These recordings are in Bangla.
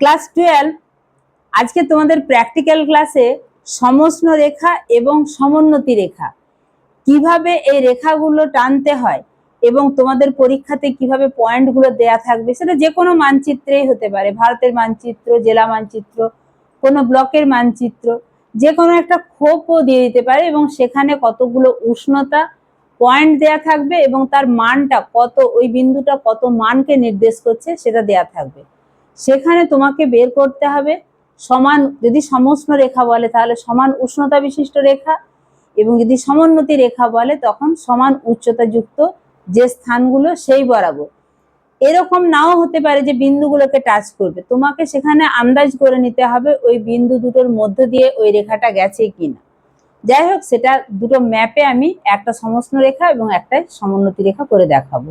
ক্লাস টুয়েলভ, আজকে তোমাদের প্র্যাকটিক্যাল ক্লাসে সমষ্ণ রেখা এবং সমোন্নতি রেখা। কীভাবে এই রেখাগুলো টানতে হয় এবং তোমাদের পরীক্ষাতে কীভাবে পয়েন্টগুলো দেয়া থাকবে, সেটা যে কোনো মানচিত্রেই হতে পারে। ভারতের মানচিত্র, জেলা মানচিত্র, কোনো ব্লকের মানচিত্র যে কোনো একটা খোপও দিয়ে দিতে পারে এবং সেখানে কতগুলো উষ্ণতা পয়েন্ট দেয়া থাকবে এবং তার মানটা কত, ওই বিন্দুটা কত মানকে নির্দেশ করছে সেটা দেয়া থাকবে। সেখানে তোমাকে বের করতে হবে সমান, যদি সমষ্ণ রেখা বলে তাহলে সমান উষ্ণতা বিশিষ্ট রেখা এবং যদি সমোন্নতি রেখা বলে তখন সমান উচ্চতা যুক্ত যে স্থানগুলো সেই বরাবর। এরকম নাও হতে পারে যে বিন্দুগুলোকে টাচ করবে। তোমাকে সেখানে আন্দাজ করে নিতে হবে ওই বিন্দু দুটোর মধ্য দিয়ে ওই রেখাটা গেছে কিনা। যাই হোক, সেটা দুটো ম্যাপে আমি একটা সমষ্ণ রেখা এবং একটা সমোন্নতি রেখা করে দেখাবো।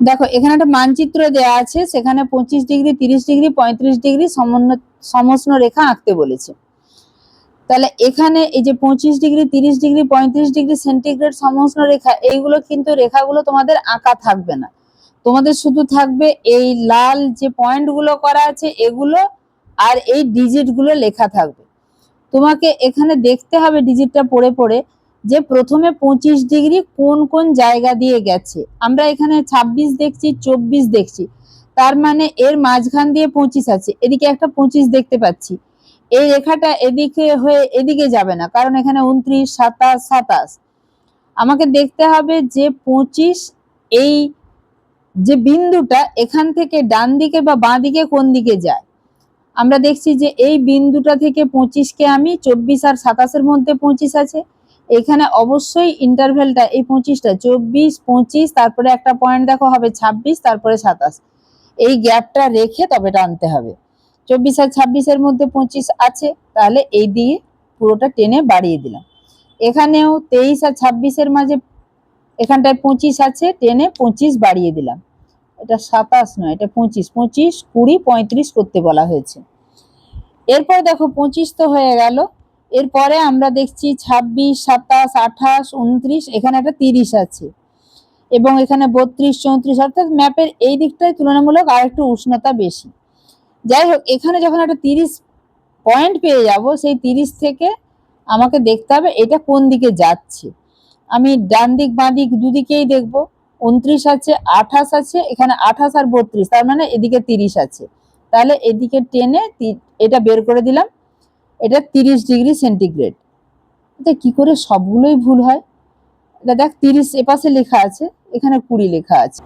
দেখো, এখানে একটা মানচিত্র দেয়া আছে, সেখানে পঁচিশ ডিগ্রি, তিরিশ ডিগ্রি, পঁয়ত্রিশ ডিগ্রি সমষ্ণ রেখা আঁকতে বলেছে। তাহলে এখানে এই যে পঁচিশ ডিগ্রি, তিরিশ ডিগ্রি, পঁয়ত্রিশ ডিগ্রি সেন্টিগ্রেড সমষ্ণ রেখা, এইগুলো কিন্তু রেখাগুলো তোমাদের আঁকা থাকবে না। তোমাদের শুধু থাকবে এই লাল যে পয়েন্টগুলো করা আছে এগুলো আর এই ডিজিটগুলো লেখা থাকবে। তোমাকে এখানে দেখতে হবে ডিজিটটা পড়ে পড়ে। যে প্রথমে পঁচিশ ডিগ্রি কোন কোন জায়গা দিয়ে গেছে। আমরা এখানে ছাব্বিশ দেখছি, চব্বিশ দেখছি। তার মানে এর মাঝখান দিয়ে পঁচিশ আছে, এদিকে একটা পঁচিশ দেখতে পাচ্ছি। এই রেখাটা এদিকে হয়ে এদিকে যাবে না, কারণ এখানে উনত্রিশ, সাতাশ সাতাশ। আমাকে দেখতে হবে যে পঁচিশ এই যে বিন্দুটা এখান থেকে ডান দিকে বা বাঁ দিকে কোন দিকে যায়। আমরা দেখছি যে এই বিন্দুটা থেকে পঁচিশকে আমি চব্বিশ আর সাতাশের মধ্যে পঁচিশ আছে। এখানে অবশ্যই ইন্টারভেলটা এই পঁচিশটা, চব্বিশ, পঁচিশ, তারপরে একটা পয়েন্ট দেখো হবে ছাব্বিশ, তারপরে সাতাশ। এই গ্যাপটা রেখে তবে টানতে হবে। চব্বিশ আর ছাব্বিশের মধ্যে পঁচিশ আছে, তাহলে এই দিয়ে পুরোটা টেনে বাড়িয়ে দিলাম। এখানেও তেইশ আর ছাব্বিশের মাঝে এখানটায় পঁচিশ আছে, টেনে পঁচিশ বাড়িয়ে দিলাম। এটা সাতাশ নয়, এটা পঁচিশ পঁচিশ, কুড়ি, পঁয়ত্রিশ করতে বলা হয়েছে। এরপর দেখো পঁচিশ তো হয়ে গেল। এরপরে আমরা দেখছি ছাব্বিশ, সাতাশ, আঠাশ, উনত্রিশ, এখানে একটা তিরিশ আছে। এবং এখানে বত্রিশ, চৌত্রিশ, অর্থাৎ ম্যাপের এই দিকটায় তুলনামূলক আর একটু উষ্ণতা বেশি। যাই হোক, এখানে যখন একটা তিরিশ পয়েন্ট পেয়ে যাব, সেই তিরিশ থেকে আমাকে দেখতে হবে এটা কোন দিকে যাচ্ছে। আমি ডান দিক বাঁ দিক দুদিকেই দেখব। উনত্রিশ আছে, আঠাশ আছে, এখানে আঠাশ আর বত্রিশ, তার মানে এদিকে তিরিশ আছে। তাহলে এদিকে টেনে এটা বের করে দিলাম। এটা তিরিশ ডিগ্রি সেন্টিগ্রেড। এটা কি করে সবগুলোই ভুল হয়? এটা দেখ, তিরিশ এপাশে লেখা আছে, এখানে কুড়ি লেখা আছে।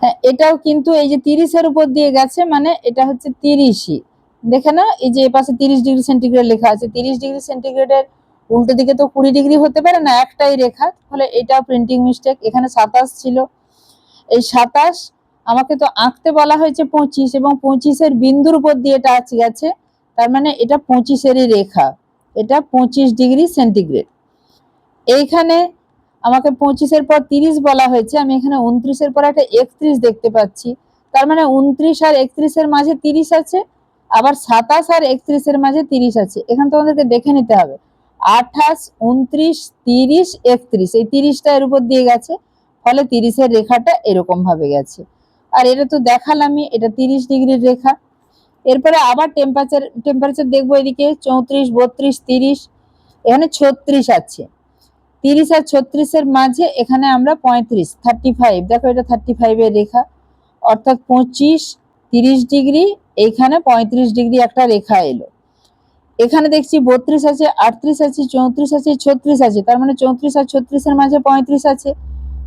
হ্যাঁ এটাও কিন্তু এই যে তিরিশের উপর দিয়ে গেছে মানে এটা হচ্ছে তিরিশই। দেখে না এই যে এপাশে তিরিশ ডিগ্রি সেন্টিগ্রেড লেখা আছে, তিরিশ ডিগ্রি সেন্টিগ্রেডের উল্টো দিকে তো কুড়ি ডিগ্রি হতে পারে না, একটাই রেখা, ফলে এটাও প্রিন্টিং মিস্টেক এখানে সাতাশ ছিল। এই সাতাশ আমাকে তো আঁকতে বলা হয়েছে পঁচিশ, এবং পঁচিশের বিন্দুর উপর দিয়ে এটা আছে গেছে তার মানে এটা পঁচিশেরই রেখা। এটা পঁচিশ ডিগ্রি সেন্টিগ্রেড। এইখানে আমাকে পঁচিশের পর তিরিশ বলা হয়েছে, আমি এখানে উনত্রিশের পর একটা একত্রিশ দেখতে পাচ্ছি। তার মানে উনত্রিশ আর একত্রিশের মাঝে তিরিশ আছে, আবার সাতাশ আর একত্রিশের মাঝে তিরিশ আছে। এখানে তোমাদেরকে দেখে নিতে হবে। আঠাশ, উনত্রিশ, তিরিশ, একত্রিশ, এই তিরিশটা এর উপর দিয়ে গেছে, ফলে তিরিশের রেখাটা এরকম ভাবে গেছে। আর এটা তো দেখালামই, এটা তিরিশ ডিগ্রির রেখা। এরপরে আবার টেম্পারেচার টেম্পারেচার দেখব এদিকে, চৌত্রিশ, বত্রিশ, তিরিশ, এখানে ছত্রিশ আছে। তিরিশ আর ছত্রিশের মাঝে এখানে আমরা পঁয়ত্রিশ থার্টি ফাইভ দেখো এটা থার্টি ফাইভের রেখা। অর্থাৎ পঁচিশ, তিরিশ ডিগ্রি এইখানে পঁয়ত্রিশ ডিগ্রি একটা রেখা এলো। এখানে দেখছি বত্রিশ আছে, আটত্রিশ আছে, চৌত্রিশ আছে, ছত্রিশ আছে। তার মানে চৌত্রিশ আর ছত্রিশের মাঝে পঁয়ত্রিশ আছে।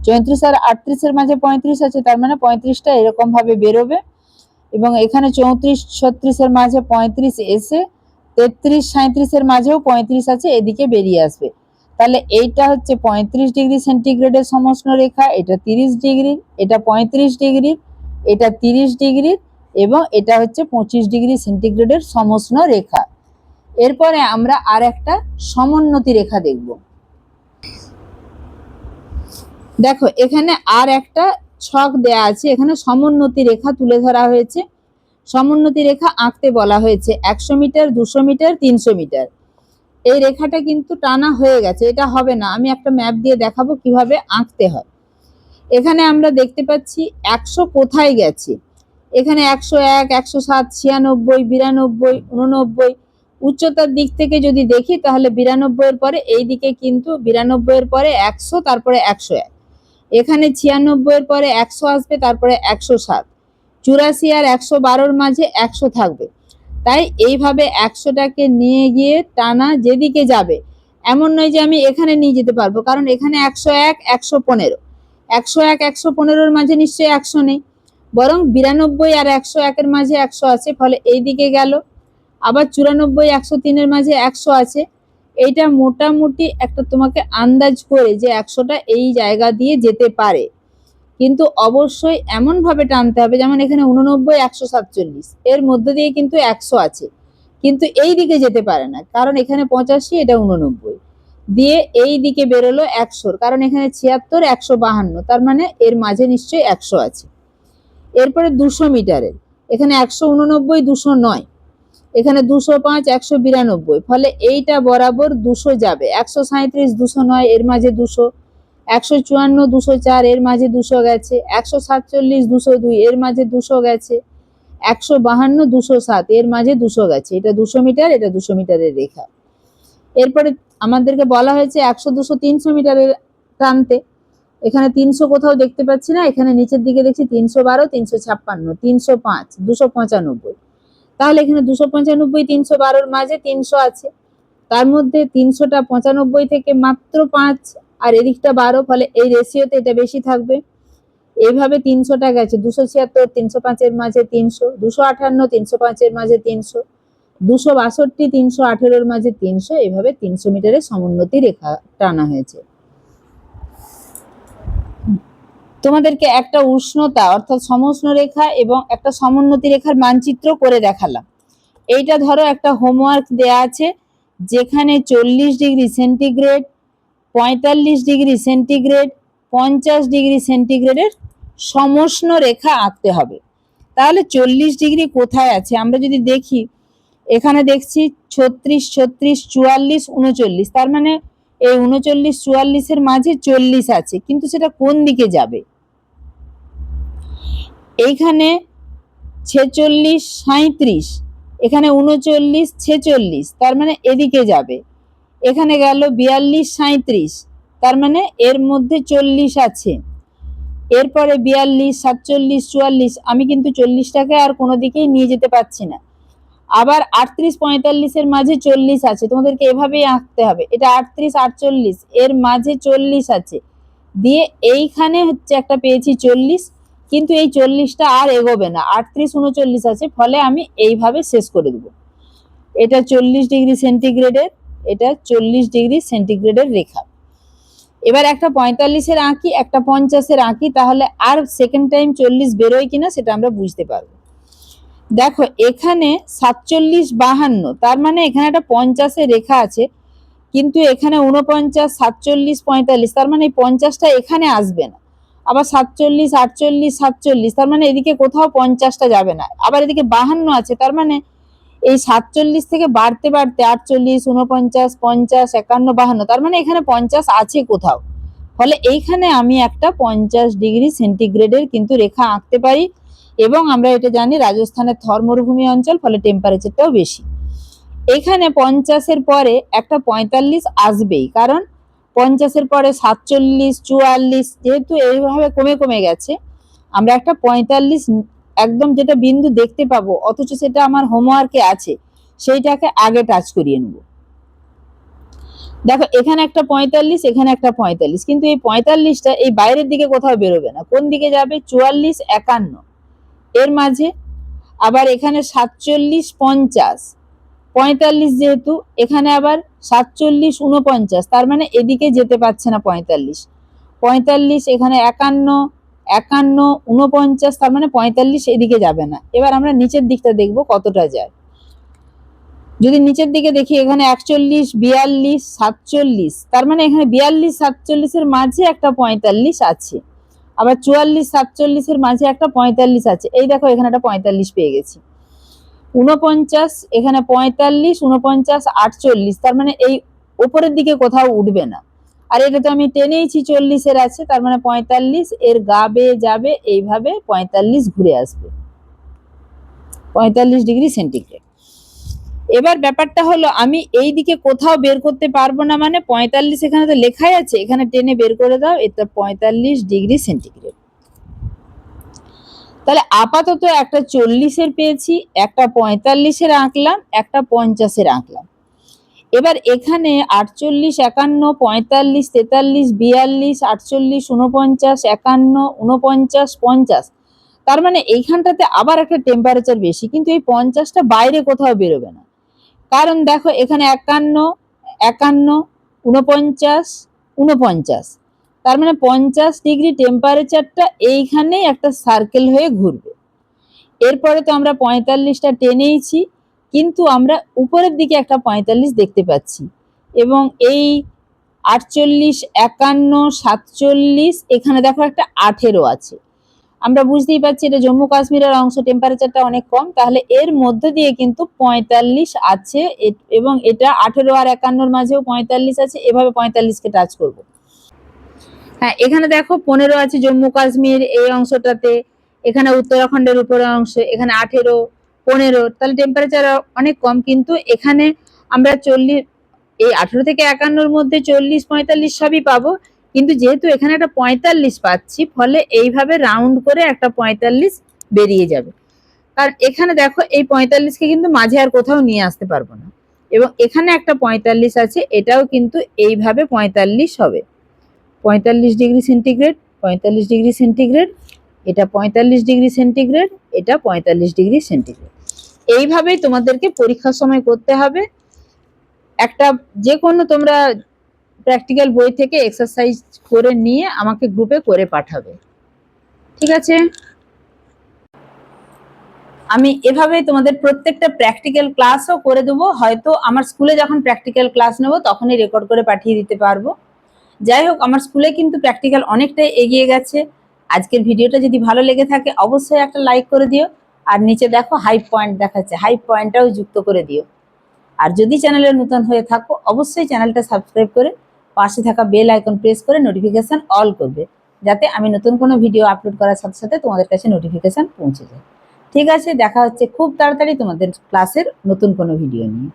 চৌত্রিশ আর আটত্রিশের মাঝে পঁয়ত্রিশ আছে, তার মানে পঁয়ত্রিশটা এরকম ভাবে বেরোবে। এবং এখানে চৌত্রিশ ছত্রিশের মাঝে পঁয়ত্রিশ এসে তেত্রিশ সাঁত্রিশের মাঝেও পঁয়ত্রিশ আছে, এদিকে বেরিয়ে আসবে। তাহলে এইটা হচ্ছে পঁয়ত্রিশ ডিগ্রি সেন্টিগ্রেডের সমষ্ণ রেখা, এটা তিরিশ ডিগ্রি, এটা পঁয়ত্রিশ ডিগ্রি, এটা তিরিশ ডিগ্রি এবং এটা হচ্ছে পঁচিশ ডিগ্রি সেন্টিগ্রেডের সমষ্ণ রেখা। এরপরে আমরা আর একটা সমোন্নতি রেখা দেখব। দেখো, এখানে আর একটা ছক দেয়া আছে। এখানে সমোন্নতি রেখা তুলে ধরা হয়েছে। সমোন্নতি রেখা আঁকতে বলা হয়েছে। একশো মিটার, দুশো মিটার, তিনশো মিটার। এই রেখাটা কিন্তু টানা হয়ে গেছে। এটা হবে না। আমি একটা ম্যাপ দিয়ে দেখাবো কীভাবে আঁকতে হয়। এখানে আমরা দেখতে পাচ্ছি একশো কোথায় গেছে। এখানে একশো এক, একশো সাত, ছিয়ানব্বই, বিরানব্বই, উননব্বই। উচ্চতার দিক থেকে যদি দেখি তাহলে বিরানব্বই এর পরে, এই দিকে কিন্তু বিরানব্বই এর পরে একশো, তারপরে একশো এক। এখানে ছিয়ানব্বই এর পরে একশো আসবে, তারপরে একশো সাত। চুরাশি আর একশো বারোর মাঝে একশো থাকবে। তাই এইভাবে একশোটাকে নিয়ে গিয়ে টানা যেদিকে যাবে, এমন নয় যে আমি এখানে নিয়ে যেতে পারব, কারণ এখানে একশো এক, একশো পনেরো। একশো এক, একশো পনেরোর মাঝে নিশ্চয়ই একশো নেই। বরং বিরানব্বই আর একশো একের মাঝে একশো আছে, ফলে এই দিকে গেল। আবার চুরানব্বই, একশো তিনের মাঝে একশো আছে। এইটা মোটামুটি একটা তোমাকে আন্দাজ করে যে একশোটা এই জায়গা দিয়ে যেতে পারে। কিন্তু অবশ্যই এমন ভাবে টানতে হবে, যেমন এখানে উননব্বই, একশো সাতচল্লিশ। এর মধ্যে দিয়ে কিন্তু একশো আছে। কিন্তু এই দিকে যেতে পারে না, কারণ এখানে পঁচাশি, এটা উননব্বই। দিয়ে এই দিকে বেরোলো একশোর, কারণ এখানে ছিয়াত্তর, একশো বাহান্ন। তার মানে এর মাঝে নিশ্চয়ই একশো আছে। এরপরে দুশো মিটারের, এখানে একশো উননব্বই, দুশো নয়। এখানে দুশো পাঁচ, একশো বিরানব্বই। ফলে এইটা বরাবর দুশো যাবে। একশো সাঁত্রিশ দুশো নয়, এর মাঝে দুশো। একশো চুয়ান্ন, দুশো চার, এর মাঝে দুশো গেছে। একশো সাতচল্লিশ, দুশো দুই, এর মাঝে দুশো গেছে। একশো বাহান্ন, দুশো সাত, এর মাঝে দুশো গেছে। এটা দুশো মিটার, এটা দুশো মিটারের রেখা। এরপরে আমাদেরকে বলা হয়েছে একশো, দুশো, তিনশো মিটারের টানতে এখানে তিনশো কোথাও দেখতে পাচ্ছি না। এখানে নিচের দিকে দেখছি তিনশো বারো, তিনশো ছাপ্পান্ন, তিনশো পাঁচ, দুশো পঁচানব্বই। তাহলে এখানে দুশো পঁচানব্বই, তিনশো বারোর মাঝে তিনশো আছে। তার মধ্যে তিনশোটা পঁচানব্বই থেকে মাত্র পাঁচ, আর এদিকটা বারো, ফলে এই রেশিওতে এটা বেশি থাকবে। এইভাবে তিনশোটা গেছে। দুশো ছিয়াত্তর, তিনশো পাঁচের মাঝে তিনশো, দুশো আঠান্ন, তিনশো পাঁচের মাঝে তিনশো, দুশো বাষট্টি, তিনশো আঠেরোর মাঝে তিনশো এইভাবে তিনশো মিটারের সমুন্নতি রেখা টানা হয়েছে। তোমাদেরকে একটা উষ্ণতা অর্থাৎ সমষ্ণ রেখা এবং একটা সমোন্নতি রেখার মানচিত্র করে দেখালাম। এইটা ধরো একটা হোমওয়ার্ক দেয়া আছে, যেখানে চল্লিশ ডিগ্রি সেন্টিগ্রেড পঁয়তাল্লিশ ডিগ্রি সেন্টিগ্রেড পঞ্চাশ ডিগ্রি সেন্টিগ্রেডের সমষ্ণ রেখা আঁকতে হবে। তাহলে চল্লিশ ডিগ্রি কোথায় আছে? আমরা যদি দেখি, এখানে দেখছি ছত্রিশ ছত্রিশ, চুয়াল্লিশ, উনচল্লিশ, তার মানে এই উনচল্লিশ, চুয়াল্লিশের মাঝে চল্লিশ আছে, কিন্তু সেটা কোন দিকে যাবে? এইখানে ছেচল্লিশ সাঁত্রিশ এখানে উনচল্লিশ, ছেচল্লিশ, তার মানে এদিকে যাবে। এখানে গেল বিয়াল্লিশ সাঁত্রিশ তার মানে এর মধ্যে চল্লিশ আছে। এরপরে বিয়াল্লিশ, সাতচল্লিশ, চুয়াল্লিশ, আমি কিন্তু চল্লিশটাকে আর কোনো দিকেই নিয়ে যেতে পারছি না। আবার আটত্রিশ পঁয়তাল্লিশের মাঝে চল্লিশ আছে। তোমাদেরকে এভাবেই আঁকতে হবে। এটা আটত্রিশ, আটচল্লিশ, এর মাঝে চল্লিশ আছে। দিয়ে এইখানে হচ্ছে একটা পেয়েছি চল্লিশ, কিন্তু এই চল্লিশটা আর এগোবে না। আটত্রিশ, উনচল্লিশ আছে, ফলে আমি এইভাবে শেষ করে দেবো। এটা চল্লিশ ডিগ্রি সেন্টিগ্রেডের, এটা চল্লিশ ডিগ্রি সেন্টিগ্রেডের রেখা। এবার একটা পঁয়তাল্লিশের আঁকি, একটা পঞ্চাশের আঁকি, তাহলে আর সেকেন্ড টাইম চল্লিশ বেরোয় কিনা সেটা আমরা বুঝতে পারব। দেখো, এখানে সাতচল্লিশ বাহান্ন, তার মানে এখানে একটা পঞ্চাশে রেখা আছে, কিন্তু এখানে উনপঞ্চাশ সাতচল্লিশ, পঁয়তাল্লিশ, তার মানে এই পঞ্চাশটা এখানে আসবে না। আবার সাতচল্লিশ, আটচল্লিশ, সাতচল্লিশ, তার মানে এদিকে কোথাও পঞ্চাশটা যাবে না। আবার এদিকে বাহান্ন আছে, তার মানে এই সাতচল্লিশ থেকে বাড়তে বাড়তে আটচল্লিশ উনপঞ্চাশ পঞ্চাশ, একান্ন, বাহান্ন, তার মানে এখানে পঞ্চাশ আছে কোথাও। ফলে এইখানে আমি একটা পঞ্চাশ ডিগ্রি সেন্টিগ্রেডের কিন্তু রেখা আঁকতে পারি। এবং আমরা এটা জানি রাজস্থানের থর মরুভূমি অঞ্চল, ফলে টেম্পারেচারটাও বেশি। এখানে পঞ্চাশের পরে একটা পঁয়তাল্লিশ আসবেই, কারণ পঞ্চাশের পরে সাতচল্লিশ, চুয়াল্লিশ যেহেতু এইভাবে কমে কমে গেছে, আমরা একটা পঁয়তাল্লিশ একদম যেটা বিন্দু দেখতে পাবো, অথচ সেটা আমার হোমওয়ার্কে আছে, সেইটাকে আগে টাচ করিয়ে নেব। দেখো, এখানে একটা পঁয়তাল্লিশ, এখানে একটা পঁয়তাল্লিশ, কিন্তু এই পঁয়তাল্লিশটা এই বাইরের দিকে কোথাও বেরোবে না। কোন দিকে যাবে? চুয়াল্লিশ, একান্ন। এর মাঝে আবার এখানে সাতচল্লিশ পঞ্চাশ। পঁয়তাল্লিশ যেহেতু, এখানে আবার সাতচল্লিশ উনপঞ্চাশ তার মানে এদিকে যেতে পারছে না পঁয়তাল্লিশ। পঁয়তাল্লিশ এখানে একান্ন একান্ন উনপঞ্চাশ তার মানে পঁয়তাল্লিশ এদিকে যাবে না। এবার আমরা নিচের দিকটা দেখব কতটা যায়। যদি নিচের দিকে দেখি, এখানে একচল্লিশ, বিয়াল্লিশ, সাতচল্লিশ, তার মানে এখানে বিয়াল্লিশ, সাতচল্লিশের মাঝে একটা পঁয়তাল্লিশ আছে। আবার চুয়াল্লিশ, সাতচল্লিশের মাঝে একটা পঁয়তাল্লিশ আছে। এই দেখো, এখানে একটা পঁয়তাল্লিশ পেয়ে গেছি। উনপঞ্চাশ এখানে পঁয়তাল্লিশ উনপঞ্চাশ আটচল্লিশ। তার মানে এই ওপরের দিকে কোথাও উঠবে না। আর এটা তো আমি টেনেইছি চল্লিশের আছে, তার মানে পঁয়তাল্লিশ, এর গা বেয়ে যাবে, এইভাবে পঁয়তাল্লিশ ঘুরে আসবে। পঁয়তাল্লিশ ডিগ্রি সেন্টিগ্রেড। এবার ব্যাপারটা হলো, আমি এই দিকে কোথাও বের করতে পারব না মানে পঁয়তাল্লিশ এখানে তো লেখাই আছে, এখানে টেনে বের করে দাও, এটা পঁয়তাল্লিশ ডিগ্রি সেন্টিগ্রেড। তাহলে আপাতত একটা চল্লিশের পেয়েছি, একটা পঁয়তাল্লিশের আঁকলাম, একটা পঞ্চাশের আঁকলাম। এবার এখানে আটচল্লিশ, একান্ন, পঁয়তাল্লিশ, তেতাল্লিশ, বিয়াল্লিশ, আটচল্লিশ উনপঞ্চাশ একান্ন উনপঞ্চাশ পঞ্চাশ। তার মানে এইখানটাতে আবার একটা টেম্পারেচার বেশি, কিন্তু এই পঞ্চাশটা বাইরে কোথাও বেরোবে না। কারণ দেখো এখানে একান্ন একান্ন উনপঞ্চাশ উনপঞ্চাশ তার মানে পঞ্চাশ ডিগ্রি টেম্পারেচারটা এইখানেই একটা সার্কেল হয়ে ঘুরবে। এরপরে তো আমরা পঁয়তাল্লিশটা টেনেইছি কিন্তু আমরা উপরের দিকে একটা পঁয়তাল্লিশ দেখতে পাচ্ছি। এবং এই আটচল্লিশ, একান্ন, সাতচল্লিশ, এখানে দেখো একটা আঠেরো আছে। আমরা বুঝতেই পারছি এটা জম্মু কাশ্মীরের অংশ টেম্পারেচারটা অনেক কম। তাহলে এর মধ্য দিয়ে কিন্তু পঁয়তাল্লিশ আছে এবং এটা আঠেরো আর একান্নর মাঝেও পঁয়তাল্লিশ আছে। এভাবে পঁয়তাল্লিশকে টাচ করব। হ্যাঁ এখানে দেখো পনেরো আছে জম্মু কাশ্মীর এই অংশটাতে, এখানে উত্তরাখণ্ডের উপরের অংশ, এখানে আঠেরো, পনেরো। তাহলে টেম্পারেচার অনেক কম, কিন্তু এখানে আমরা চল্লিশ, এই আঠেরো থেকে একান্নর মধ্যে চল্লিশ, পঁয়তাল্লিশ সবই পাবো। কিন্তু যেহেতু এখানে একটা পঁয়তাল্লিশ পাচ্ছি, ফলে এইভাবে রাউন্ড করে একটা পঁয়তাল্লিশ বেরিয়ে যাবে। কারণ এখানে দেখো, এই পঁয়তাল্লিশকে কিন্তু মাঝে আর কোথাও নিয়ে আসতে পারব না। এবং এখানে একটা পঁয়তাল্লিশ আছে, এটাও কিন্তু এইভাবে পঁয়তাল্লিশ হবে। পঁয়তাল্লিশ ডিগ্রি সেন্টিগ্রেড, পঁয়তাল্লিশ ডিগ্রি সেন্টিগ্রেড, এটা পঁয়তাল্লিশ ডিগ্রি সেন্টিগ্রেড, এটা পঁয়তাল্লিশ ডিগ্রি সেন্টিগ্রেড। এইভাবেই তোমাদেরকে পরীক্ষার সময় করতে হবে। একটা যে কোনো তোমরা প্র্যাকটিক্যাল বই থেকে এক্সারসাইজ করে নিয়ে আমাকে গ্রুপে করে পাঠাবে। ঠিক আছে? আমি এভাবেই তোমাদের প্রত্যেকটা প্র্যাকটিক্যাল ক্লাসও করে দেবো। হয়তো আমার স্কুলে যখন প্র্যাকটিক্যাল ক্লাস নেব, তখনই রেকর্ড করে পাঠিয়ে দিতে পারব। যাই হোক, আমার স্কুলে কিন্তু প্র্যাকটিক্যাল অনেকটাই এগিয়ে গেছে। আজকের ভিডিওটা যদি ভালো লেগে থাকে, অবশ্যই একটা লাইক করে দিও। আর নিচে দেখো হাই পয়েন্ট দেখাচ্ছে। হাই পয়েন্টটাও যুক্ত করে দিও। আর যদি চ্যানেলে নতুন হয়ে থাকো, অবশ্যই চ্যানেলটা সাবস্ক্রাইব করে পাশে থাকা বেল আইকন প্রেস করে নোটিফিকেশান অল করবে, যাতে আমি নতুন কোনো ভিডিও আপলোড করার সাথে সাথে তোমাদের কাছে নোটিফিকেশান পৌঁছে যায়। ঠিক আছে, দেখা হচ্ছে খুব তাড়াতাড়ি তোমাদের ক্লাসের নতুন কোনো ভিডিও নিয়ে।